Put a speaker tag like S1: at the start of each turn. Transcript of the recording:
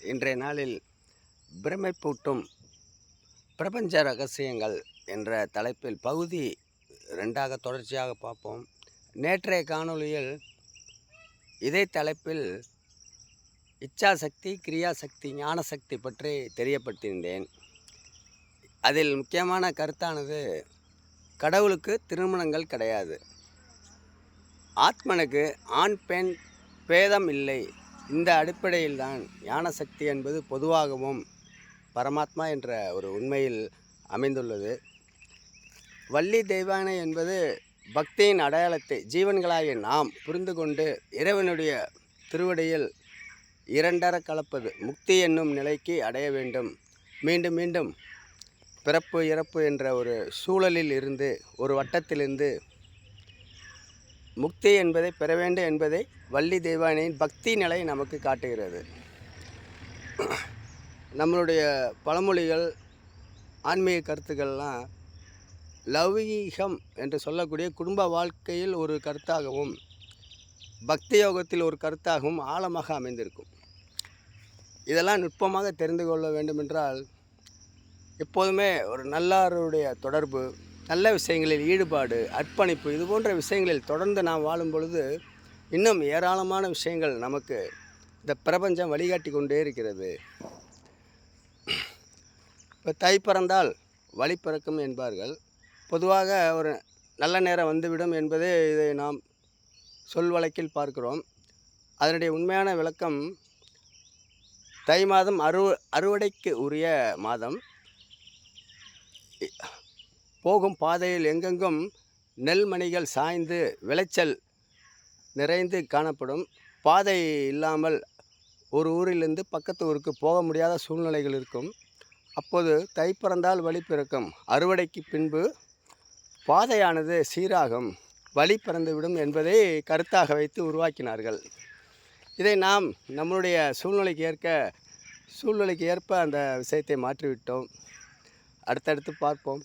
S1: இன்றைய நாளில் பிரமைப்பூட்டும் பிரபஞ்ச ரகசியங்கள் என்ற தலைப்பில் பகுதி ரெண்டாக தொடர்ச்சியாக பார்ப்போம். நேற்றைய காணொளியில் இதே தலைப்பில் இச்சாசக்தி கிரியாசக்தி ஞானசக்தி பற்றி தெரியப்படுத்தியிருந்தேன். அதில் முக்கியமான கருத்தானது கடவுளுக்கு திருமணங்கள் கிடையாது. ஆத்மனுக்கு ஆண் பெண் பேதம் இல்லை. இந்த அடிப்படையில்தான் ஞான சக்தி என்பது பொதுவாகவும் பரமாத்மா என்ற ஒரு உண்மையில் அமைந்துள்ளது. வள்ளி தெய்வானை என்பது பக்தியின் அடையாளத்தை ஜீவன்களாகிய நாம் புரிந்து கொண்டு இறைவனுடைய திருவடியில் இரண்டர கலப்பது முக்தி என்னும் நிலைக்கு அடைய வேண்டும். மீண்டும் மீண்டும் பிறப்பு இறப்பு என்ற ஒரு சூழலில் இருந்து ஒரு வட்டத்திலிருந்து முக்தி என்பதை பெற வேண்டும் என்பதை வள்ளி தெய்வானையின் பக்தி நிலை நமக்கு காட்டுகிறது. நம்மளுடைய பழமொழிகள் ஆன்மீக கருத்துக்கள்லாம் லௌகீகம் என்று சொல்லக்கூடிய குடும்ப வாழ்க்கையில் ஒரு கருத்தாகவும் பக்தி யோகத்தில் ஒரு கருத்தாகவும் ஆழமாக அமைந்திருக்கும். இதெல்லாம் நுட்பமாக தெரிந்து கொள்ள வேண்டுமென்றால் எப்போதுமே ஒரு நல்லாருடைய தொடர்பு நல்ல விஷயங்களில் ஈடுபாடு அர்ப்பணிப்பு இது போன்ற விஷயங்களில் தொடர்ந்து நாம் வாழும் பொழுது இன்னும் ஏராளமான விஷயங்கள் நமக்கு இந்த பிரபஞ்சம் வழிகாட்டி கொண்டே இருக்கிறது. இப்போ தை பிறந்தால் வழி பிறக்கும் என்பார்கள். பொதுவாக ஒரு நல்ல நேரம் வந்துவிடும் என்பதே இதை நாம் சொல் வழக்கில் பார்க்கிறோம். அதனுடைய உண்மையான விளக்கம் தை மாதம் அறு அறுவடைக்கு உரிய மாதம். போகும் பாதையில் எங்கெங்கும் நெல்மணிகள் சாய்ந்து விளைச்சல் நிறைந்து காணப்படும். பாதை இல்லாமல் ஒரு ஊரிலிருந்து பக்கத்து ஊருக்கு போக முடியாத சூழ்நிலைகள் இருக்கும். அப்போது தை பிறந்தால் வழி பிறக்கும். அறுவடைக்கு பின்பு பாதையானது சீராகும். வழி பிறந்துவிடும் என்பதை கருத்தாக வைத்து உருவாக்கினார்கள். இதை நாம் நம்மளுடைய சூழ்நிலைக்கு ஏற்க சூழ்நிலைக்கு ஏற்ப அந்த விஷயத்தை மாற்றிவிட்டோம். அடுத்தடுத்து பார்ப்போம்.